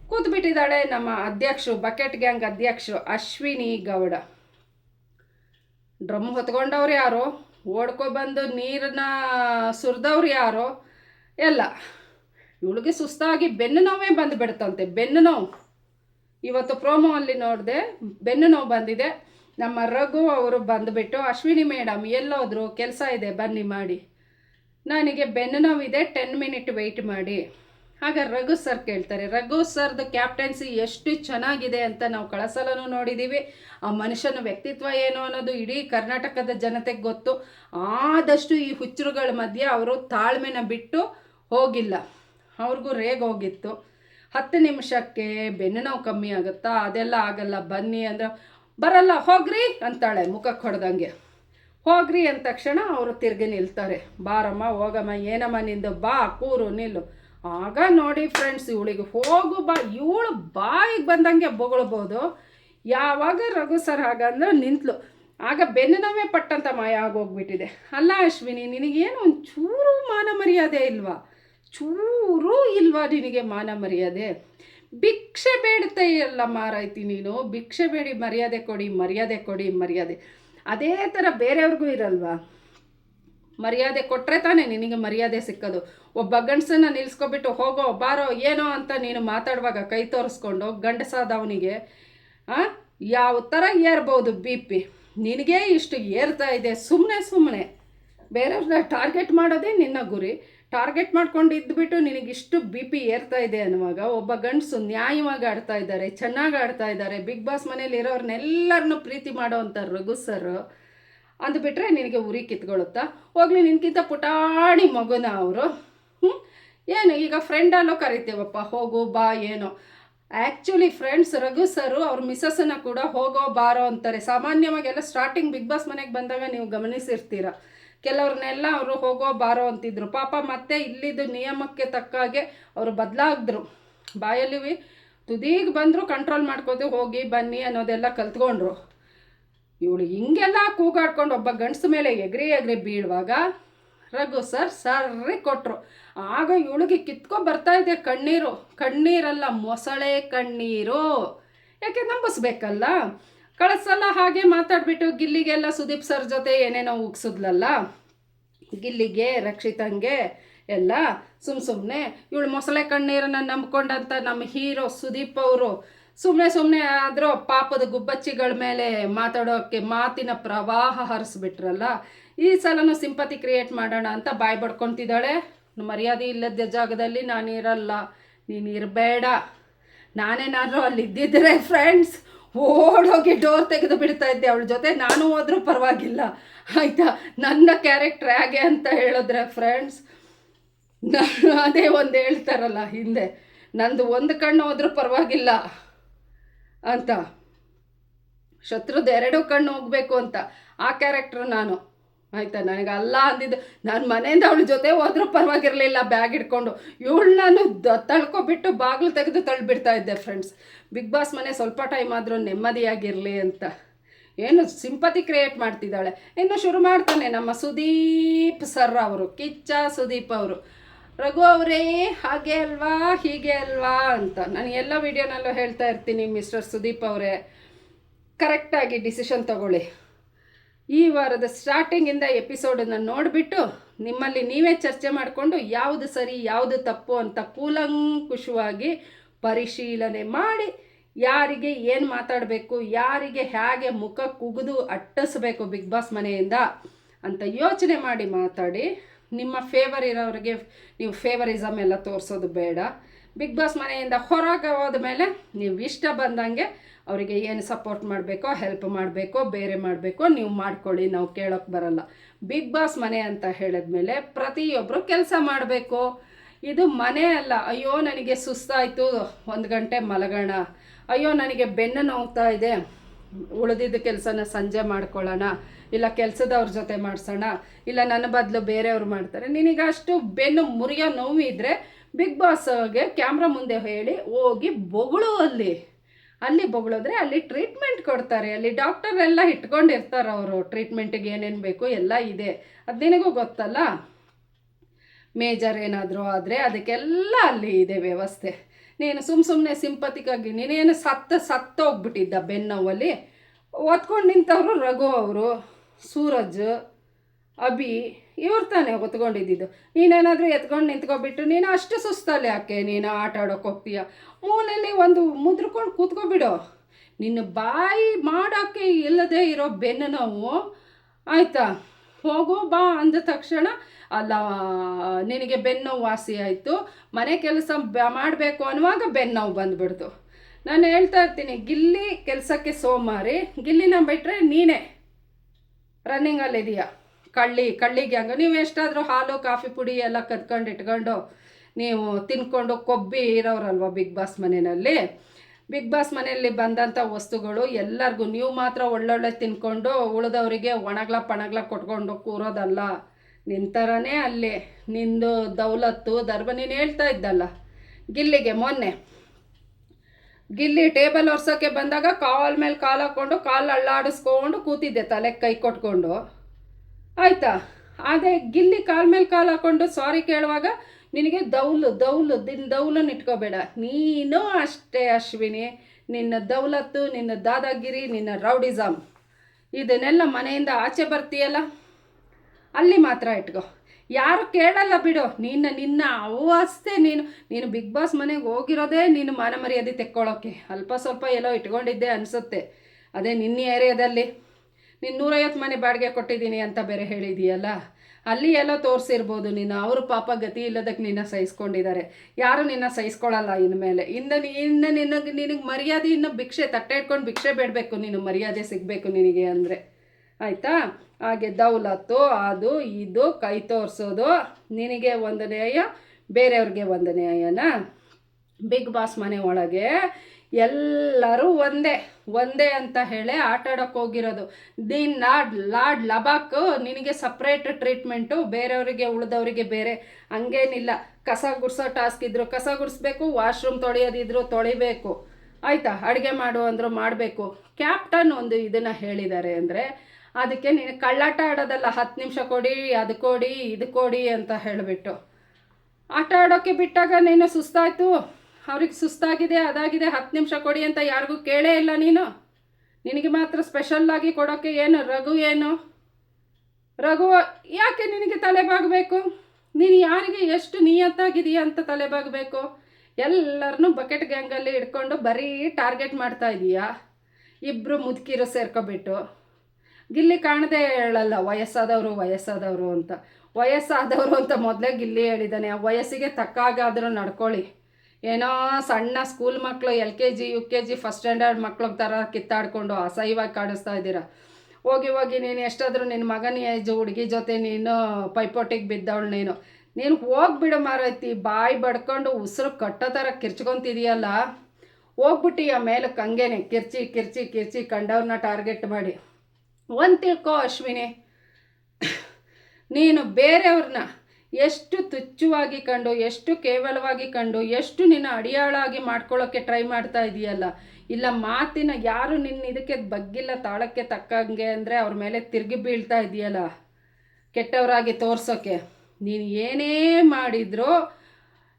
[SPEAKER 1] ಕೂತ್ಬಿಟ್ಟಿದ್ದಾಳೆ ನಮ್ಮ ಅಧ್ಯಕ್ಷರು ಬಕೆಟ್ ಗ್ಯಾಂಗ್ ಅಧ್ಯಕ್ಷರು ಅಶ್ವಿನಿ ಗೌಡ. ಡ್ರಮ್ ಹೊತ್ಕೊಂಡವ್ರು ಯಾರು? ಓಡ್ಕೊಬಂದು ನೀರನ್ನ ಸುರಿದವ್ರು ಯಾರು? ಎಲ್ಲ. ಇವಳಿಗೆ ಸುಸ್ತಾಗಿ ಬೆನ್ನು ನೋವೇ ಬಂದುಬಿಡ್ತಂತೆ ಬೆನ್ನು ನೋವು. ಇವತ್ತು ಪ್ರೋಮೋ ಅಲ್ಲಿ ನೋಡಿದೆ ಬೆನ್ನು ನೋವು ಬಂದಿದೆ. ನಮ್ಮ ರಘು ಅವರು ಬಂದುಬಿಟ್ಟು, ಅಶ್ವಿನಿ ಮೇಡಮ್, ಎಲ್ಲೋದ್ರು ಕೆಲಸ ಇದೆ, ಬನ್ನಿ ಮಾಡಿ. ನನಗೆ ಬೆನ್ನು ನೋವಿದೆ, ಟೆನ್ ಮಿನಿಟ್ ವೆಯ್ಟ್ ಮಾಡಿ. ಆಗ ರಘು ಸರ್ ಕೇಳ್ತಾರೆ, ರಘು ಸರ್ದು ಕ್ಯಾಪ್ಟನ್ಸಿ ಎಷ್ಟು ಚೆನ್ನಾಗಿದೆ ಅಂತ ನಾವು ಕಳಸಲನು ನೋಡಿದ್ದೀವಿ ಆ ಮನುಷ್ಯನ ವ್ಯಕ್ತಿತ್ವ ಏನು ಅನ್ನೋದು ಇಡೀ ಕರ್ನಾಟಕದ ಜನತೆಗೆ ಗೊತ್ತು. ಆದಷ್ಟು ಈ ಹುಚ್ಚರುಗಳ ಮಧ್ಯೆ ಅವರು ತಾಳ್ಮೆನ ಬಿಟ್ಟು ಹೋಗಿಲ್ಲ. ಅವ್ರಿಗೂ ರೇಗ್ ಹೋಗಿತ್ತು. ಹತ್ತು ನಿಮಿಷಕ್ಕೆ ಬೆನ್ನು ನೋವು ಕಮ್ಮಿ ಆಗುತ್ತಾ? ಅದೆಲ್ಲ ಆಗಲ್ಲ, ಬನ್ನಿ ಅಂದ್ರೆ, ಬರಲ್ಲ, ಹೋಗ್ರಿ ಅಂತಾಳೆ ಮುಖಕ್ಕೆ ಹೊಡೆದಂಗೆ ಹೋಗ್ರಿ ಅಂದ ತಕ್ಷಣ ಅವರು ತಿರುಗಿ ನಿಲ್ತಾರೆ. ಬಾರಮ್ಮ, ಹೋಗಮ್ಮ, ಏನಮ್ಮ ನಿಂದು? ಬಾ, ಕೂರು, ನಿಲ್ಲು. ಆಗ ನೋಡಿ ಫ್ರೆಂಡ್ಸ್ ಇವಳಿಗೆ, ಹೋಗು, ಬಾ. ಇವಳು ಬಾಯಿಗೆ ಬಂದಂಗೆ ಬೊಗಳ್ಬೋದು. ಯಾವಾಗ ರಘು ಸರ್ ಹಾಗಂದ್ರೆ ನಿಂತಲು. ಆಗ ಬೆನ್ನು ನೋವೇ ಪಟ್ಟಂತ ಮಾಯ ಆಗೋಗ್ಬಿಟ್ಟಿದೆ. ಅಲ್ಲ, ಅಶ್ವಿನಿ, ನಿನಗೇನು ಒಂಚೂರು ಚೂರು ಮಾನ ಮರ್ಯಾದೆ ಇಲ್ವಾ? ಚೂರು ಇಲ್ವಾ ನಿನಗೆ ಮಾನ ಮರ್ಯಾದೆ? ಭಿಕ್ಷೆ ಬೇಡ್ತೈಯಲ್ಲ ಮಾರಾಯ್ತಿ ನೀನು. ಭಿಕ್ಷೆ ಬೇಡಿ, ಮರ್ಯಾದೆ ಕೊಡಿ ಮರ್ಯಾದೆ ಕೊಡಿ, ಮರ್ಯಾದೆ. ಅದೇ ಥರ ಬೇರೆಯವ್ರಿಗೂ ಇರಲ್ವಾ? ಮರ್ಯಾದೆ ಕೊಟ್ಟರೆ ತಾನೇ ನಿನಗೆ ಮರ್ಯಾದೆ ಸಿಕ್ಕೋದು. ಒಬ್ಬ ಗಂಡಸನ್ನ ನಿಲ್ಸ್ಕೊಬಿಟ್ಟು ಹೋಗೋ, ಬಾರೋ, ಏನೋ ಅಂತ ನೀನು ಮಾತಾಡುವಾಗ ಕೈ ತೋರಿಸ್ಕೊಂಡು ಗಂಡಸಾದವನಿಗೆ ಯಾವ ಥರ ಏರ್ಬೋದು ಬಿ ಪಿ? ನಿನಗೇ ಇಷ್ಟು ಏರ್ತಾ ಇದೆ. ಸುಮ್ಮನೆ ಸುಮ್ಮನೆ ಬೇರೆಯವ್ರನ್ನ ಟಾರ್ಗೆಟ್ ಮಾಡೋದೇ ನಿನ್ನ ಗುರಿ. ಟಾರ್ಗೆಟ್ ಮಾಡ್ಕೊಂಡು ಇದ್ದುಬಿಟ್ಟು ನಿನಗಿಷ್ಟು ಬಿ ಪಿ ಏರ್ತಾ ಇದೆ ಅನ್ನುವಾಗ ಒಬ್ಬ ಗಂಡಸು ನ್ಯಾಯವಾಗಿ ಆಡ್ತಾ ಇದ್ದಾರೆ, ಚೆನ್ನಾಗಿ ಆಡ್ತಾ ಇದ್ದಾರೆ, ಬಿಗ್ ಬಾಸ್ ಮನೇಲಿ ಇರೋರ್ನೆಲ್ಲರನ್ನೂ ಪ್ರೀತಿ ಮಾಡೋ ಅಂಥ ರಘು ಸರ್ ಅಂದ್ಬಿಟ್ರೆ ನಿನಗೆ ಉರಿ ಕಿತ್ಕೊಳ್ಳುತ್ತಾ? ಹೋಗ್ಲಿ ನಿನ್ಗಿಂತ ಪುಟಾಣಿ ಮಗುನ ಅವರು. ಏನು, ಈಗ ಫ್ರೆಂಡ್ ಅಲ್ಲೋ ಕರಿತೀವಪ್ಪ, ಹೋಗು, ಬಾ, ಏನೋ. ಆ್ಯಕ್ಚುಲಿ ಫ್ರೆಂಡ್ಸ್ ರಘು ಸರು ಅವ್ರ ಮಿಸ್ಸಸ್ಸನ್ನು ಕೂಡ ಹೋಗೋ, ಬಾರೋ ಅಂತಾರೆ. ಸಾಮಾನ್ಯವಾಗೆಲ್ಲ ಸ್ಟಾರ್ಟಿಂಗ್ ಬಿಗ್ ಬಾಸ್ ಮನೆಗೆ ಬಂದಾಗ ನೀವು ಗಮನಿಸಿರ್ತೀರ. ಕೆಲವ್ರನ್ನೆಲ್ಲ ಅವರು ಹೋಗೋ ಬಾರೋ ಅಂತಿದ್ರು. ಪಾಪ ಮತ್ತೆ ಇಲ್ಲಿದ್ದು ನಿಯಮಕ್ಕೆ ತಕ್ಕಾಗೆ ಅವರು ಬದಲಾಗಿದ್ರು. ಬಾಯಲ್ಲಿ ತುದಿಗೆ ಬಂದರು ಕಂಟ್ರೋಲ್ ಮಾಡ್ಕೋದು ಹೋಗಿ ಬನ್ನಿ ಅನ್ನೋದೆಲ್ಲ ಕಲ್ತ್ಕೊಂಡ್ರು. ಇವಳು ಹಿಂಗೆಲ್ಲ ಕೂಗಾಡ್ಕೊಂಡು ಒಬ್ಬ ಗಂಡಸ ಮೇಲೆ ಎಗ್ರಿ ಎಗ್ರಿ ಬೀಳುವಾಗ ರಘು ಸರ್ ಸರ್ರಿ ಕೊಟ್ಟರು ಆಗ ಇವಳಿಗೆ ಕಿತ್ಕೊ ಬರ್ತಾ ಇದೆ ಕಣ್ಣೀರು. ಕಣ್ಣೀರಲ್ಲ ಮೊಸಳೆ ಕಣ್ಣೀರು. ಯಾಕೆ ನಂಬಿಸ್ಬೇಕಲ್ಲ? ಕಳಿಸಲ್ಲ, ಹಾಗೆ ಮಾತಾಡ್ಬಿಟ್ಟು ಗಿಲ್ಲಿಗೆಲ್ಲ ಸುದೀಪ್ ಸರ್ ಜೊತೆ ಏನೇನೋ ಉಗ್ಸಿದ್ಲಲ್ಲ? ಗಿಲ್ಲಿಗೆ, ರಕ್ಷಿತಂಗೆ ಎಲ್ಲ ಸುಮ್ ಸುಮ್ಮನೆ ಇವಳು ಮೊಸಳೆ ಕಣ್ಣೀರನ್ನು ನಂಬ್ಕೊಂಡಂಥ ನಮ್ಮ ಹೀರೋ ಸುದೀಪ್ ಅವರು ಸುಮ್ಮನೆ ಸುಮ್ಮನೆ ಆದರೂ ಪಾಪದ ಗುಬ್ಬಚ್ಚಿಗಳ ಮೇಲೆ ಮಾತಾಡೋಕ್ಕೆ ಮಾತಿನ ಪ್ರವಾಹ ಹರಿಸ್ಬಿಟ್ರಲ್ಲ? ಈ ಸಲನೂ ಸಿಂಪತಿ ಕ್ರಿಯೇಟ್ ಮಾಡೋಣ ಅಂತ ಬಾಯ್ ಬಡ್ಕೊತಿದ್ದಾಳೆ. ಮರ್ಯಾದೆ ಇಲ್ಲದ ಜಾಗದಲ್ಲಿ ನಾನಿರಲ್ಲ. ನೀನು ಇರಬೇಡ ನಾನೇನಾದರೂ ಅಲ್ಲಿ ಇದ್ದಿದ್ರೆ ಫ್ರೆಂಡ್ಸ್ ಓಡೋಗಿ ಡೋರ್ ತೆಗೆದು ಬಿಡ್ತಾ ಇದ್ದೆ. ಅವಳ ಜೊತೆ ನಾನು ಹೋದ್ರೂ ಪರವಾಗಿಲ್ಲ. ಆಯಿತಾ? ನನ್ನ ಕ್ಯಾರೆಕ್ಟರ್ ಹೇಗೆ ಅಂತ ಹೇಳಿದ್ರೆ ಫ್ರೆಂಡ್ಸ್ ನಾನು ಅದೇ ಒಂದು ಹೇಳ್ತಾರಲ್ಲ ಹಿಂದೆ, ನಂದು ಒಂದು ಕಣ್ಣು ಹೋದ್ರೂ ಪರವಾಗಿಲ್ಲ ಅಂತ. ಶತ್ರುದ ಎರಡು ಕಣ್ಣು ಹೋಗಬೇಕು ಅಂತ. ಆ ಕ್ಯಾರೆಕ್ಟ್ರು ನಾನು. ಆಯಿತಾ? ನನಗೆ ಅಲ್ಲ ಅಂದಿದ್ದು. ನಾನು ಮನೆಯಿಂದ ಅವಳ ಜೊತೆ ಹೋದ್ರೂ ಪರವಾಗಿರಲಿಲ್ಲ, ಬ್ಯಾಗ್ ಹಿಡ್ಕೊಂಡು. ಇವಳು ನಾನು ತಳ್ಕೊಬಿಟ್ಟು ಬಾಗಿಲು ತೆಗೆದು ತಳ್ಳಿಬಿಡ್ತಾ ಇದ್ದೆ ಫ್ರೆಂಡ್ಸ್ ಬಿಗ್ ಬಾಸ್ ಮನೆ ಸ್ವಲ್ಪ ಟೈಮ್ ಆದರೂ ನೆಮ್ಮದಿಯಾಗಿರಲಿ ಅಂತ. ಏನು ಸಿಂಪತಿ ಕ್ರಿಯೇಟ್ ಮಾಡ್ತಿದ್ದಾಳೆ. ಇನ್ನು ಶುರು ಮಾಡ್ತಾನೆ ನಮ್ಮ ಸುದೀಪ್ ಸರ್ ಅವರು, ಕಿಚ್ಚ ಸುದೀಪ್ ಅವರು. ರಘು ಅವರೇ, ಹಾಗೆ ಅಲ್ವಾ, ಹೀಗೆ ಅಲ್ವಾ ಅಂತ. ನಾನು ಎಲ್ಲ ವಿಡಿಯೋನಲ್ಲೂ ಹೇಳ್ತಾ ಇರ್ತೀನಿ ಮಿಸ್ಟರ್ ಸುದೀಪ್ ಅವರೇ. ಕರೆಕ್ಟಾಗಿ ಡಿಸಿಷನ್ ತಗೊಳ್ಳಿ. ಈ ವಾರದ ಸ್ಟಾರ್ಟಿಂಗಿಂದ ಎಪಿಸೋಡನ್ನು ನೋಡಿಬಿಟ್ಟು ನಿಮ್ಮಲ್ಲಿ ನೀವೇ ಚರ್ಚೆ ಮಾಡಿಕೊಂಡು ಯಾವುದು ಸರಿ, ಯಾವುದು ತಪ್ಪು ಅಂತ ಕೂಲಂಕುಷವಾಗಿ ಪರಿಶೀಲನೆ ಮಾಡಿ ಯಾರಿಗೆ ಏನು ಮಾತಾಡಬೇಕು, ಯಾರಿಗೆ ಹೇಗೆ ಮುಖ ಕುಗಿದು ಅಟ್ಟಿಸ್ಬೇಕು ಬಿಗ್ ಬಾಸ್ ಮನೆಯಿಂದ ಅಂತ ಯೋಚನೆ ಮಾಡಿ ಮಾತಾಡಿ. ನಿಮ್ಮ ಫೇವರ್ ಇರೋರಿಗೆ ನೀವು ಫೇವರಿಸಮ್ ಎಲ್ಲ ತೋರಿಸೋದು ಬೇಡ. ಬಿಗ್ ಬಾಸ್ ಮನೆಯಿಂದ ಹೊರಗೆ ಹೋದ ಮೇಲೆ ನೀವು ಇಷ್ಟ ಬಂದಂಗೆ ಅವರಿಗೆ ಏನು ಸಪೋರ್ಟ್ ಮಾಡಬೇಕೋ ಹೆಲ್ಪ್ ಮಾಡಬೇಕೋ, ಬೇರೆ ಮಾಡಬೇಕೋ, ನೀವು ಮಾಡ್ಕೊಳ್ಳಿ, ನಾವು ಕೇಳೋಕ್ಕೆ ಬರಲ್ಲ. ಬಿಗ್ ಬಾಸ್ ಮನೆ ಅಂತ ಹೇಳಿದ್ಮೇಲೆ ಪ್ರತಿಯೊಬ್ಬರು ಕೆಲಸ ಮಾಡಬೇಕು. ಇದು ಮನೆ ಅಲ್ಲ. ಅಯ್ಯೋ, ನನಗೆ ಸುಸ್ತಾಯಿತು, ಒಂದು ಗಂಟೆ ಮಲಗೋಣ. ಅಯ್ಯೋ, ನನಗೆ ಬೆನ್ನು ನೋವ್ತಾ ಇದೆ. ಉಳಿದಿದ್ದ ಕೆಲಸನ ಸಂಜೆ ಮಾಡ್ಕೊಳ್ಳೋಣ. ಇಲ್ಲ ಕೆಲಸದವ್ರ ಜೊತೆ ಮಾಡಿಸೋಣ. ಇಲ್ಲ ನನ್ನ ಬದಲು ಬೇರೆಯವ್ರು ಮಾಡ್ತಾರೆ. ನಿನಗೆ ಅಷ್ಟು ಬೆನ್ನು ಮುರಿಯೋ ನೋವು ಇದ್ದರೆ ಬಿಗ್ ಬಾಸ್ಗೆ ಕ್ಯಾಮ್ರಾ ಮುಂದೆ ಹೇಳಿ, ಹೋಗಿ ಬೊಗಳು ಅಲ್ಲಿ. ಅಲ್ಲಿ ಬೊಗಳಿದ್ರೆ ಅಲ್ಲಿ ಟ್ರೀಟ್ಮೆಂಟ್ ಕೊಡ್ತಾರೆ. ಅಲ್ಲಿ ಡಾಕ್ಟರ್ ಎಲ್ಲ ಇಟ್ಕೊಂಡಿರ್ತಾರೆ ಅವರು. ಟ್ರೀಟ್ಮೆಂಟಿಗೆ ಏನೇನು ಬೇಕು ಎಲ್ಲ ಇದೆ. ಅದು ನಿನಗೂ ಗೊತ್ತಲ್ಲ? ಮೇಜರ್ ಏನಾದರೂ ಆದರೆ ಅದಕ್ಕೆಲ್ಲ ಅಲ್ಲಿ ಇದೆ ವ್ಯವಸ್ಥೆ. ನೀನು ಸುಮ್ಮ ಸುಮ್ಮನೆ ಸಿಂಪತಿಗಾಗಿ ನೀನೇನು ಸತ್ತ ಸತ್ತೋಗ್ಬಿಟ್ಟಿದ್ದ ಬೆನ್ನೋವಲ್ಲಿ ಒತ್ಕೊಂಡು ನಿಂತವರು ರಘು ಅವರು, ಸೂರಜ್, ಅಭಿ ಇವ್ರು ತಾನೇ ಹೊತ್ಕೊಂಡಿದ್ದು ನೀನೇನಾದರೂ ಎತ್ಕೊಂಡು ನಿಂತ್ಕೊಬಿಟ್ಟು ನೀನು ಅಷ್ಟು ಸುಸ್ತಲ್ಲಿ ಯಾಕೆ? ನೀನು ಆಟ ಆಡೋಕೆ ಹೋಗ್ತೀಯ? ಮೂಲೆಯಲ್ಲಿ ಒಂದು ಮುದ್ರಕೊಂಡು ಕೂತ್ಕೊಬಿಡು. ನಿನ್ನ ಬಾಯಿ ಮಾಡೋಕ್ಕೆ ಇಲ್ಲದೆ ಇರೋ ಬೆನ್ನು ನೋವು, ಆಯಿತಾ? ಹೋಗು, ಬಾ ಅಂದ ತಕ್ಷಣ ಅಲ್ಲ, ನಿನಗೆ ಬೆನ್ನೋವು ವಾಸಿ ಆಯಿತು. ಮನೆ ಕೆಲಸ ಮಾಡಬೇಕು ಅನ್ನುವಾಗ ಬೆನ್ನೋವು ಬಂದ್ಬಿಡ್ತು. ನಾನು ಹೇಳ್ತಾ ಇರ್ತೀನಿ, ಗಿಲ್ಲಿ ಕೆಲಸಕ್ಕೆ ಸೋಮಾರಿ. ಗಿಲ್ಲಿನ ಬಿಟ್ಟರೆ ನೀನೇ ರನ್ನಿಂಗಲ್ಲಿದೆಯಾ ಕಳ್ಳಿ ಕಳ್ಳಿ ಗ್ಯಾಂಗ್ ನೀವು ಎಷ್ಟಾದರೂ ಹಾಲು, ಕಾಫಿ, ಪುಡಿ ಎಲ್ಲ ಕದ್ಕೊಂಡು ಇಟ್ಕೊಂಡು ನೀವು ತಿನ್ಕೊಂಡು ಕೊಬ್ಬಿ ಇರೋರಲ್ವ ಬಿಗ್ ಬಾಸ್ ಮನೆಯಲ್ಲಿ? ಬಿಗ್ ಬಾಸ್ ಮನೆಯಲ್ಲಿ ಬಂದಂಥ ವಸ್ತುಗಳು ಎಲ್ಲರಿಗೂ ನೀವು ಮಾತ್ರ ಒಳ್ಳೊಳ್ಳೆ ತಿನ್ಕೊಂಡು ಉಳಿದವರಿಗೆ ಒಣಗ್ಲ, ಪಣಗ್ಲ ಕೊಟ್ಕೊಂಡು ಕೂರೋದಲ್ಲ. ನಿನ್ನ ಥರನೇ ಅಲ್ಲಿ. ನಿಂದು ದೌಲತ್ತು ದರ್ಬ ನೀನು ಹೇಳ್ತಾ ಇದ್ದಲ್ಲ. ಗಿಲ್ಲಿಗೆ ಮೊನ್ನೆ. ಗಿಲ್ಲಿ ಟೇಬಲ್ ಒರ್ಸೋಕ್ಕೆ ಬಂದಾಗ ಕಾಲ್ ಮೇಲೆ ಕಾಲು ಹಾಕ್ಕೊಂಡು ಕಾಲು ಅಳ್ಳಾಡಿಸ್ಕೊಂಡು ಕೂತಿದ್ದೆ, ತಲೆ ಕೈ ಕೊಟ್ಕೊಂಡು. ಆಯಿತಾ? ಅದೇ ಗಿಲ್ಲಿ ಕಾಲ್ ಮೇಲೆ ಕಾಲು ಹಾಕ್ಕೊಂಡು ಸಾರಿ ಕೇಳುವಾಗ ನಿನಗೆ ದೌಲು ದೌಲು, ದಿನ್ ದೌಲನ್ನು ಇಟ್ಕೋಬೇಡ. ನೀನು ಅಷ್ಟೇ ಅಶ್ವಿನಿ. ನಿನ್ನ ದೌಲತ್ತು, ನಿನ್ನ ದಾದಾಗಿರಿ, ನಿನ್ನ ರೌಡಿಸಮ್ ಇದನ್ನೆಲ್ಲ ಮನೆಯಿಂದ ಆಚೆ ಬರ್ತೀಯಲ್ಲ? ಅಲ್ಲಿ ಮಾತ್ರ ಇಟ್ಕೋ. ಯಾರು ಕೇಳಲ್ಲ ಬಿಡು. ನಿನ್ನ ನಿನ್ನ ಅವಸ್ಥೆ ನೀನು. ನೀನು ಬಿಗ್ ಬಾಸ್ ಮನೆಗೆ ಹೋಗಿರೋದೇ ನೀನು ಮಾನ ಮರ್ಯಾದೆ ತೆಕ್ಕೊಳ್ಳೋಕ್ಕೆ ಅಲ್ಪ ಸ್ವಲ್ಪ ಎಲ್ಲೋ ಇಟ್ಕೊಂಡಿದ್ದೆ ಅನಿಸುತ್ತೆ. ಅದೇ ನಿನ್ನ ಏರಿಯಾದಲ್ಲಿ. ನೀನು ನೂರೈವತ್ತು ಮನೆ ಬಾಡಿಗೆ ಕೊಟ್ಟಿದ್ದೀನಿ ಅಂತ ಬೇರೆ ಹೇಳಿದೀಯಲ್ಲ? ಅಲ್ಲಿ ಎಲ್ಲ ತೋರಿಸಿರ್ಬೋದು ನೀನು. ಅವರು ಪಾಪ ಗತಿ ಇಲ್ಲದಕ್ಕೆ ನಿನ್ನ ಸಹಿಸ್ಕೊಂಡಿದ್ದಾರೆ. ಯಾರು ನಿನ್ನ ಸಹಿಸ್ಕೊಳ್ಳಲ್ಲ ಇನ್ಮೇಲೆ. ಇಂದ ಇನ್ನು ನಿನಗೆ ನಿನಗೆ ಮರ್ಯಾದೆ ಇನ್ನು ಭಿಕ್ಷೆ, ತಟ್ಟೆ ಇಟ್ಕೊಂಡು ಭಿಕ್ಷೆ ಬೇಡಬೇಕು. ನೀನು ಮರ್ಯಾದೆ ಸಿಗಬೇಕು ನಿನಗೆ ಅಂದರೆ. ಆಯಿತಾ? ಹಾಗೆ ದೌಲತ್ತು, ಅದು, ಇದು, ಕೈ ತೋರಿಸೋದು ನಿನಗೆ ಒಂದು ನ್ಯಾಯ ಬೇರೆಯವ್ರಿಗೆ ಒಂದು ನ್ಯಾಯನಾ ಬಿಗ್ ಬಾಸ್ ಮನೆ ಒಳಗೆ ಎಲ್ಲರೂ ಒಂದೇ ಒಂದೇ ಅಂತ ಹೇಳಿ ಆಟ ಹೋಗಿರೋದು. ನೀನು ಲಾಡ್ ಲಾಡ್ ಲಬಾಕ್ ನಿನಗೆ ಸಪ್ರೇಟ್ ಟ್ರೀಟ್ಮೆಂಟು ಬೇರೆಯವರಿಗೆ ಉಳಿದವರಿಗೆ ಬೇರೆ ಹಂಗೇನಿಲ್ಲ. ಕಸ ಗುಡ್ಸೋ ಟಾಸ್ಕ್ ಇದ್ರು, ಕಸ ಗುಡಿಸ್ಬೇಕು ವಾಶ್ರೂಮ್ ತೊಳೆಯೋದಿದ್ರು ತೊಳಿಬೇಕು. ಆಯಿತಾ? ಅಡುಗೆ ಮಾಡು ಅಂದರು ಮಾಡಬೇಕು. ಕ್ಯಾಪ್ಟನ್ ಒಂದು ಇದನ್ನು ಹೇಳಿದ್ದಾರೆ ಅಂದರೆ, ಅದಕ್ಕೆ ನೀನು ಕಳ್ಳಾಟ ಆಡೋದಲ್ಲ, ಹತ್ತು ನಿಮಿಷ ಕೊಡಿ, ಅದು ಕೊಡಿ, ಇದು ಕೊಡಿ ಅಂತ ಹೇಳಿಬಿಟ್ಟು. ಆಟ ಆಡೋಕ್ಕೆ ಬಿಟ್ಟಾಗ ನೀನು ಸುಸ್ತಾಯಿತು. ಅವ್ರಿಗೆ ಸುಸ್ತಾಗಿದೆ, ಅದಾಗಿದೆ, ಹತ್ತು ನಿಮಿಷ ಕೊಡಿ ಅಂತ ಯಾರಿಗೂ ಕೇಳೇ ಇಲ್ಲ ನೀನು. ನಿನಗೆ ಮಾತ್ರ ಸ್ಪೆಷಲ್ಲಾಗಿ ಕೊಡೋಕ್ಕೆ ಏನು, ರಘು ಏನು? ರಘು, ಯಾಕೆ ನಿನಗೆ ತಲೆಬಾಗಬೇಕು ನೀನು ಯಾರಿಗೆ ಎಷ್ಟು ನಿಯತ್ತಾಗಿದೆಯಾ ಅಂತ ತಲೆಬಾಗಬೇಕು ಎಲ್ಲರನ್ನೂ ಬಕೆಟ್ ಗ್ಯಾಂಗಲ್ಲಿ ಇಟ್ಕೊಂಡು ಬರೀ ಟಾರ್ಗೆಟ್ ಮಾಡ್ತಾ ಇದೀಯಾ? ಇಬ್ಬರು ಮುದುಕಿರು ಸೇರ್ಕೊಬಿಟ್ಟು. ಗಿಲ್ಲಿ ಕಾಣದೇ ಹೇಳಲ್ಲ, ವಯಸ್ಸಾದವರು ವಯಸ್ಸಾದವರು ಅಂತ. ವಯಸ್ಸಾದವರು ಅಂತ ಮೊದಲೇ ಗಿಲ್ಲಿ ಹೇಳಿದ್ದಾನೆ, ಆ ವಯಸ್ಸಿಗೆ ತಕ್ಕಾಗಾದರೂ ನಡ್ಕೊಳ್ಳಿ. ಏನೋ ಸಣ್ಣ ಸ್ಕೂಲ್ ಮಕ್ಕಳು L K G, U K G first standard ಮಕ್ಳ ಥರ ಕಿತ್ತಾಡ್ಕೊಂಡು ಅಸಹ್ಯವಾಗಿ ಕಾಣಿಸ್ತಾ ಇದ್ದೀರಾ? ಹೋಗಿ ಹೋಗಿ, ನೀನು ಎಷ್ಟಾದರೂ ನಿನ್ನ ಮಗನ ಏಜ್, ಹುಡುಗಿ ಜೊತೆ ನೀನು ಪೈಪೋಟಿಗೆ ಬಿದ್ದವಳು ನೀನು. ನೀನು ಹೋಗ್ಬಿಡು ಮಾರೈತಿ, ಬಾಯಿ ಬಡ್ಕೊಂಡು ಉಸಿರು ಕಟ್ಟೋ ಥರ ಕಿರ್ಚ್ಕೊತಿದೆಯಲ್ಲ? ಹೋಗ್ಬಿಟ್ಟು ಆ ಮೇಲೆ ಹಂಗೇನೆ ಕಿರ್ಚಿ ಕಿರ್ಚಿ ಕಿರ್ಚಿ ಕಂಡವ್ರನ್ನ ಟಾರ್ಗೆಟ್ ಮಾಡಿ. ಒಂದು ತಿಳ್ಕೊ ಅಶ್ವಿನಿ, ನೀನು ಬೇರೆಯವ್ರನ್ನ ಎಷ್ಟು ತುಚ್ಚುವಾಗಿ ಕಂಡು, ಎಷ್ಟು ಕೇವಲವಾಗಿ ಕಂಡು, ಎಷ್ಟು ನಿನ್ನ ಅಡಿಯಾಳಾಗಿ ಮಾಡ್ಕೊಳ್ಳೋಕ್ಕೆ ಟ್ರೈ ಮಾಡ್ತಾ ಇದೆಯಲ್ಲ? ಇಲ್ಲ, ಮಾತಿನ ಯಾರು ನಿನ್ನ ಇದಕ್ಕೆ ಬಗ್ಗಿಲ್ಲ, ತಾಳಕ್ಕೆ ತಕ್ಕಂಗೆ ಅಂದರೆ ಅವ್ರ ಮೇಲೆ ತಿರುಗಿ ಬೀಳ್ತಾ ಇದೆಯಲ್ಲ? ಕೆಟ್ಟವರಾಗಿ ತೋರ್ಸೋಕ್ಕೆ ನೀನು ಏನೇ ಮಾಡಿದರೂ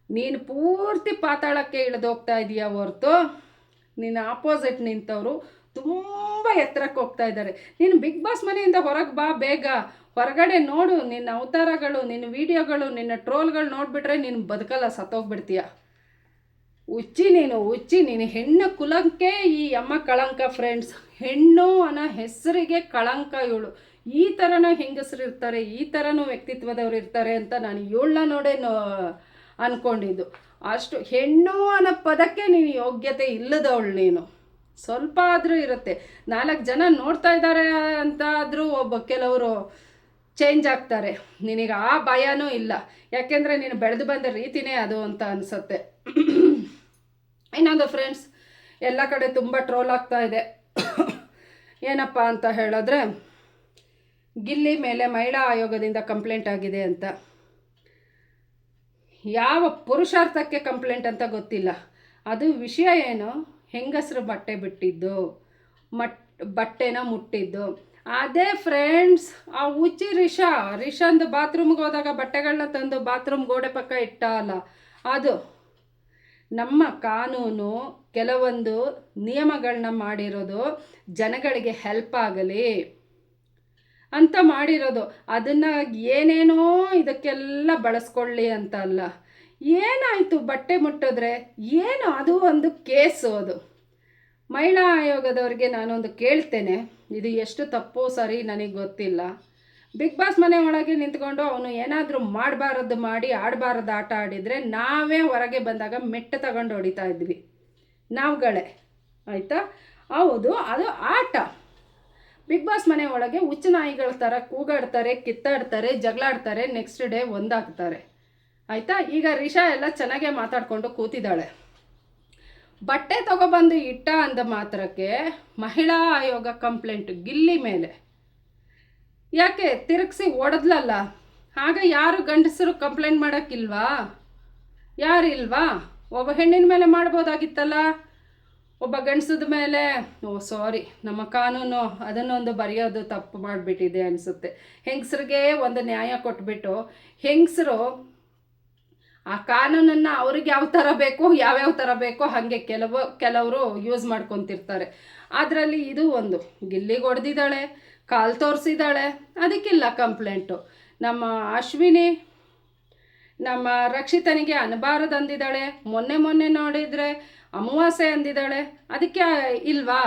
[SPEAKER 1] ನೀನು ಪೂರ್ತಿ ಪಾತಾಳಕ್ಕೆ ಇಳಿದೋಗ್ತಾ ಇದೀಯ ಹೊರ್ತು? ನಿನ್ನ ಆಪೋಸಿಟ್ ನಿಂತವರು ತುಂಬ ಎತ್ತರಕ್ಕೆ ಹೋಗ್ತಾ ಇದ್ದಾರೆ. ನೀನು ಬಿಗ್ ಬಾಸ್ ಮನೆಯಿಂದ ಹೊರಗೆ ಬಾ ಬೇಗ. ಹೊರಗಡೆ ನೋಡು, ನಿನ್ನ ಅವತಾರಗಳು, ನಿನ್ನ ವಿಡಿಯೋಗಳು, ನಿನ್ನ ಟ್ರೋಲ್ಗಳು ನೋಡಿಬಿಟ್ರೆ ನೀನು ಬದುಕಲ್ಲ, ಸತ್ತೋಗ್ಬಿಡ್ತೀಯ. ಉಚ್ಚಿ ನೀನು ಉಚ್ಚಿ ನೀನು. ಹೆಣ್ಣು ಕುಲಂಕೆ ಈ ಅಮ್ಮ ಕಳಂಕ ಫ್ರೆಂಡ್ಸ್ ಹೆಣ್ಣು ಅನ್ನೋ ಹೆಸರಿಗೆ ಕಳಂಕ ಇವಳು. ಈ ಥರನೂ ಹೆಂಗಸರು ಇರ್ತಾರೆ, ಈ ಥರನೂ ವ್ಯಕ್ತಿತ್ವದವ್ರು ಇರ್ತಾರೆ ಅಂತ ನಾನು ಇವಳನ್ನ ನೋಡೇ ಅನ್ಕೊಂಡಿದ್ದು. ಅಷ್ಟು ಹೆಣ್ಣು ಅನ್ನೋ ಪದಕ್ಕೆ ನೀನು ಯೋಗ್ಯತೆ ಇಲ್ಲದವಳು ನೀನು. ಸ್ವಲ್ಪ ಆದರೂ ಇರುತ್ತೆ. ನಾಲ್ಕು ಜನ ನೋಡ್ತಾ ಇದ್ದಾರೆ ಅಂತ ಆದರೂ ಒಬ್ಬ ಕೆಲವರು ಚೇಂಜ್ ಆಗ್ತಾರೆ. ನಿನಗೆ ಆ ಭಯನೂ ಇಲ್ಲ. ಯಾಕೆಂದರೆ ನೀನು ಬೆಳೆದು ಬಂದ ರೀತಿನೇ ಅದು ಅಂತ ಅನಿಸುತ್ತೆ. ಇನ್ನೊಂದು ಫ್ರೆಂಡ್ಸ್ ಎಲ್ಲ ಕಡೆ ತುಂಬ ಟ್ರೋಲ್ ಆಗ್ತಾ ಇದೆ. ಏನಪ್ಪ ಅಂತ ಹೇಳಿದ್ರೆ, ಗಿಲ್ಲಿ ಮೇಲೆ ಮಹಿಳಾ ಆಯೋಗದಿಂದ ಕಂಪ್ಲೇಂಟ್ ಆಗಿದೆ ಅಂತ. ಯಾವ ಪುರುಷಾರ್ಥಕ್ಕೆ ಕಂಪ್ಲೇಂಟ್ ಅಂತ ಗೊತ್ತಿಲ್ಲ. ಅದು ವಿಷಯ ಏನು? ಹೆಂಗಸರು ಬಟ್ಟೆ ಬಿಟ್ಟಿದ್ದು, ಮಟ್, ಬಟ್ಟೆನ ಮುಟ್ಟಿದ್ದು. ಅದೇ ಫ್ರೆಂಡ್ಸ್ ಆ ಉಚ್ಚಿ ರಿಷಾ, ರಿಷಾಂದು ಬಾತ್ರೂಮ್ಗೆ ಹೋದಾಗ ಬಟ್ಟೆಗಳನ್ನ ತಂದು ಬಾತ್ರೂಮ್ ಗೋಡೆ ಪಕ್ಕ ಇಟ್ಟ ಅಲ್ಲ ಅದು ನಮ್ಮ ಕಾನೂನು ಕೆಲವೊಂದು ನಿಯಮಗಳನ್ನ ಮಾಡಿರೋದು ಜನಗಳಿಗೆ ಹೆಲ್ಪ್ ಆಗಲಿ ಅಂತ ಮಾಡಿರೋದು. ಅದನ್ನು ಏನೇನೋ ಇದಕ್ಕೆಲ್ಲ ಬಳಸ್ಕೊಳ್ಳಿ ಅಂತ ಅಲ್ಲ ಏನಾಯಿತು ಬಟ್ಟೆ ಮುಟ್ಟಿದ್ರೆ? ಏನು ಅದು ಒಂದು ಕೇಸು ಅದು? ಮಹಿಳಾ ಆಯೋಗದವ್ರಿಗೆ ನಾನೊಂದು ಕೇಳ್ತೇನೆ. ಇದು ಎಷ್ಟು ತಪ್ಪು ಸರಿ ನನಗೆ ಗೊತ್ತಿಲ್ಲ. ಬಿಗ್ ಬಾಸ್ ಮನೆ ಒಳಗೆ ನಿಂತ್ಕೊಂಡು ಅವನು ಏನಾದರೂ ಮಾಡಬಾರದು ಮಾಡಿ ಆಡಬಾರದು ಆಟ ಆಡಿದರೆ ನಾವೇ ಹೊರಗೆ ಬಂದಾಗ ಮೆಟ್ಟ ತಗೊಂಡು ಹೊಡಿತಾ ಇದ್ವಿ. ನಾವುಗಳೇ. ಆಯಿತಾ? ಹೌದು, ಅದು ಆಟ. ಬಿಗ್ ಬಾಸ್ ಮನೆ ಒಳಗೆ ಹುಚ್ಚು ನಾಯಿಗಳ ಥರ ಕೂಗಾಡ್ತಾರೆ, ಕಿತ್ತಾಡ್ತಾರೆ, ಜಗಳಾಡ್ತಾರೆ, ನೆಕ್ಸ್ಟ್ ಡೇ ಒಂದಾಗ್ತಾರೆ. ಆಯಿತಾ? ಈಗ ರಿಷಾ ಎಲ್ಲ ಚೆನ್ನಾಗೇ ಮಾತಾಡಿಕೊಂಡು ಕೂತಿದ್ದಾಳೆ. ಬಟ್ಟೆ ತಗೊಬಂದು ಇಟ್ಟ ಅಂದ ಮಾತ್ರಕ್ಕೆ ಮಹಿಳಾ ಆಯೋಗ ಕಂಪ್ಲೇಂಟ್ ಗಿಲ್ಲಿ ಮೇಲೆ. ಯಾಕೆ? ತಿರುಗಿಸಿ ಓಡದ್ಲಲ್ಲ? ಆಗ ಯಾರು ಗಂಡಸರು ಕಂಪ್ಲೇಂಟ್ ಮಾಡೋಕ್ಕಿಲ್ವಾ? ಇಲ್ವಾ ಒಬ್ಬ ಹೆಣ್ಣಿನ ಮೇಲೆ ಮಾಡ್ಬೋದಾಗಿತ್ತಲ್ಲ? ಒಬ್ಬ ಗಂಡಸದ ಮೇಲೆ? ಓ, ಸಾರಿ. ನಮ್ಮ ಕಾನೂನು ಅದನ್ನೊಂದು ಬರೆಯೋದು ತಪ್ಪು ಮಾಡಿಬಿಟ್ಟಿದೆ ಅನಿಸುತ್ತೆ. ಹೆಂಗಸ್ರಿಗೆ ಒಂದು ನ್ಯಾಯ ಕೊಟ್ಬಿಟ್ಟು ಹೆಂಗಸರು ಆ ಕಾನೂನನ್ನು ಅವ್ರಿಗೆ ಯಾವ ಥರ ಬೇಕೋ, ಯಾವ್ಯಾವ ಥರ ಬೇಕೋ ಹಾಗೆ ಕೆಲವು, ಕೆಲವರು ಯೂಸ್ ಮಾಡ್ಕೊತಿರ್ತಾರೆ. ಅದರಲ್ಲಿ ಇದು ಒಂದು. ಗಿಲ್ಲಿಗೆ ಹೊಡೆದಿದ್ದಾಳೆ, ಕಾಲು ತೋರಿಸಿದ್ದಾಳೆ, ಅದಕ್ಕಿಲ್ಲ ಕಂಪ್ಲೇಂಟು ನಮ್ಮ ಅಶ್ವಿನಿ ನಮ್ಮ ರಕ್ಷಿತನಿಗೆ ಅನಬಾರದು ಅಂದಿದ್ದಾಳೆ ಮೊನ್ನೆ ಮೊನ್ನೆ ನೋಡಿದರೆ ಅಮಾವಾಸ್ಯೆ ಅಂದಿದ್ದಾಳೆ. ಅದಕ್ಕೆ ಇಲ್ವಾ?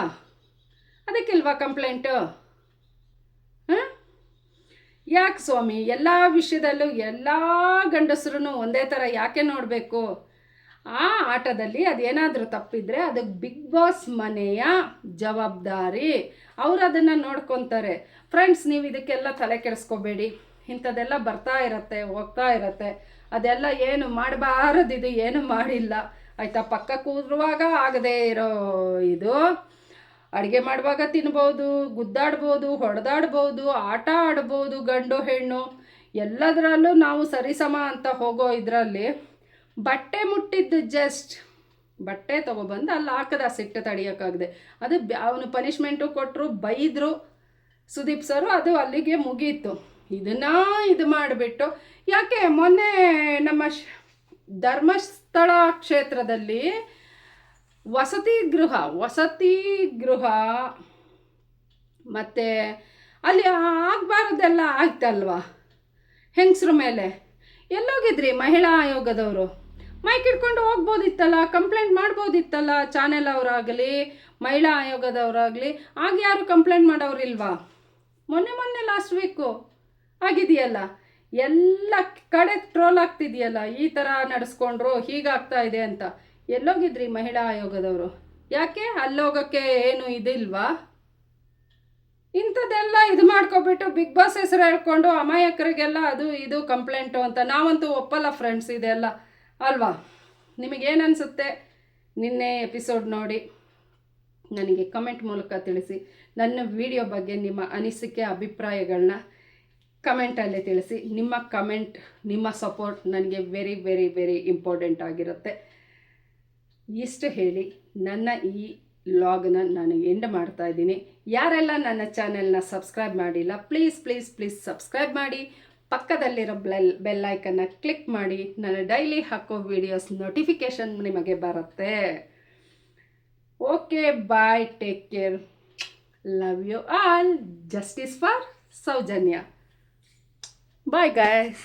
[SPEAKER 1] ಅದಕ್ಕಿಲ್ವಾ ಕಂಪ್ಲೇಂಟು ಹಾಂ? ಯಾಕೆ ಸ್ವಾಮಿ? ಎಲ್ಲ ವಿಷಯದಲ್ಲೂ ಎಲ್ಲ ಗಂಡಸರು ಒಂದೇ ಥರ ಯಾಕೆ ನೋಡಬೇಕು? ಆ ಆಟದಲ್ಲಿ ಅದೇನಾದರೂ ತಪ್ಪಿದರೆ ಅದು ಬಿಗ್ ಬಾಸ್ ಮನೆಯ ಜವಾಬ್ದಾರಿ. ಅವರು ಅದನ್ನು ನೋಡ್ಕೊತಾರೆ. ಫ್ರೆಂಡ್ಸ್ ನೀವು ಇದಕ್ಕೆಲ್ಲ ತಲೆ ಕೆಡಿಸ್ಕೋಬೇಡಿ. ಇಂಥದ್ದೆಲ್ಲ ಬರ್ತಾ ಇರತ್ತೆ, ಹೋಗ್ತಾ ಇರತ್ತೆ. ಅದೆಲ್ಲ ಏನು ಮಾಡಬಾರದಿದು, ಏನು ಮಾಡಿಲ್ಲ. ಆಯಿತಾ? ಪಕ್ಕ ಕೂರುವಾಗ ಆಗದೇ ಇರೋ ಇದು. ಅಡುಗೆ ಮಾಡುವಾಗ ತಿನ್ಬೋದು, ಗುದ್ದಾಡ್ಬೋದು, ಹೊಡೆದಾಡ್ಬೋದು, ಆಟ ಆಡ್ಬೋದು, ಗಂಡು ಹೆಣ್ಣು, ಎಲ್ಲದರಲ್ಲೂ ನಾವು ಸರಿಸಮ ಅಂತ ಹೋಗೋ ಇದರಲ್ಲಿ ಬಟ್ಟೆ ಮುಟ್ಟಿದ್ದು ಜಸ್ಟ್ ಬಟ್ಟೆ ತೊಗೊಬಂದು ಅಲ್ಲಿ ಹಾಕದ ಸಿಟ್ಟು ತಡಿಯೋಕ್ಕಾಗದೆ. ಅದು ಅವನು ಪನಿಷ್ಮೆಂಟು ಕೊಟ್ಟರು ಬೈದರು ಸುದೀಪ್ ಸರು, ಅದು ಅಲ್ಲಿಗೆ ಮುಗೀತು. ಇದನ್ನ ಇದು ಮಾಡಿಬಿಟ್ಟು, ಯಾಕೆ ಮೊನ್ನೆ ನಮ್ಮ ಧರ್ಮಸ್ಥಳ ಕ್ಷೇತ್ರದಲ್ಲಿ ವಸತಿ ಗೃಹ ವಸತಿ ಗೃಹ. ಮತ್ತು ಅಲ್ಲಿ ಆಗಬಾರ್ದೆಲ್ಲ ಆಯ್ತಲ್ವಾ? ಹೆಂಗಸ್ರ ಮೇಲೆ? ಎಲ್ಲೋಗಿದ್ರಿ ಮಹಿಳಾ ಆಯೋಗದವರು? ಮೈಕ್ ಇಟ್ಕೊಂಡು ಹೋಗ್ಬೋದಿತ್ತಲ್ಲ, ಕಂಪ್ಲೇಂಟ್ ಮಾಡ್ಬೋದಿತ್ತಲ್ಲ ಚಾನೆಲ್ ಅವರಾಗಲಿ, ಮಹಿಳಾ ಆಯೋಗದವರಾಗಲಿ? ಆಗ ಯಾರು ಕಂಪ್ಲೇಂಟ್ ಮಾಡೋರಿಲ್ವಾ? ಮೊನ್ನೆ ಮೊನ್ನೆ ಲಾಸ್ಟ್ ವೀಕು ಆಗಿದೆಯಲ್ಲ, ಎಲ್ಲ ಕಡೆ ಟ್ರೋಲ್ ಆಗ್ತಿದೆಯಲ್ಲ, ಈ ಥರ ನಡೆಸ್ಕೊಂಡ್ರು, ಹೀಗಾಗ್ತಾ ಇದೆ ಅಂತ. ಎಲ್ಲೋಗಿದ್ರಿ ಮಹಿಳಾ ಆಯೋಗದವರು? ಯಾಕೆ ಅಲ್ಲೋಗೋಕ್ಕೆ ಏನು ಇದಿಲ್ವಾ? ಇಂಥದ್ದೆಲ್ಲ ಇದು ಮಾಡ್ಕೊಬಿಟ್ಟು ಬಿಗ್ ಬಾಸ್ ಹೆಸರು ಹೇಳ್ಕೊಂಡು ಅಮಾಯಕರಿಗೆಲ್ಲ ಅದು ಇದು ಕಂಪ್ಲೇಂಟು ಅಂತ ನಾವಂತೂ ಒಪ್ಪಲ್ಲ ಫ್ರೆಂಡ್ಸ್ ಇದೆಲ್ಲ. ಅಲ್ವಾ? ನಿಮಗೇನು ಅನಿಸುತ್ತೆ? ನಿನ್ನೆ ಎಪಿಸೋಡ್ ನೋಡಿ. ನನಗೆ ಕಮೆಂಟ್ ಮೂಲಕ ತಿಳಿಸಿ. ನನ್ನ ವಿಡಿಯೋ ಬಗ್ಗೆ ನಿಮ್ಮ ಅನಿಸಿಕೆ ಅಭಿಪ್ರಾಯಗಳನ್ನ ಕಮೆಂಟಲ್ಲಿ ತಿಳಿಸಿ. ನಿಮ್ಮ ಕಮೆಂಟ್, ನಿಮ್ಮ ಸಪೋರ್ಟ್ ನನಗೆ ವೆರಿ ವೆರಿ ವೆರಿ ಇಂಪಾರ್ಟೆಂಟ್ ಆಗಿರುತ್ತೆ. ಇಷ್ಟು ಹೇಳಿ, ನನ್ನ ಈ ಲಾಗ್ನ ನಾನು ಎಂಡ್ ಮಾಡ್ತಾ ಇದ್ದೀನಿ. ಯಾರೆಲ್ಲ ನನ್ನ ಚಾನೆಲ್ನ ಸಬ್ಸ್ಕ್ರೈಬ್ ಮಾಡಿಲ್ಲ, ಪ್ಲೀಸ್ ಪ್ಲೀಸ್ ಪ್ಲೀಸ್ ಸಬ್ಸ್ಕ್ರೈಬ್ ಮಾಡಿ. ಪಕ್ಕದಲ್ಲಿರೋ ಬೆಲ್ ಬೆಲ್ಲೈಕನ್ನು ಕ್ಲಿಕ್ ಮಾಡಿ. ನಾನು ಡೈಲಿ ಹಾಕೋ ವಿಡಿಯೋಸ್ ನೋಟಿಫಿಕೇಷನ್ ನಿಮಗೆ ಬರುತ್ತೆ. Okay, bye, take care. Love you all. Justice for Soujanya. Bye, guys.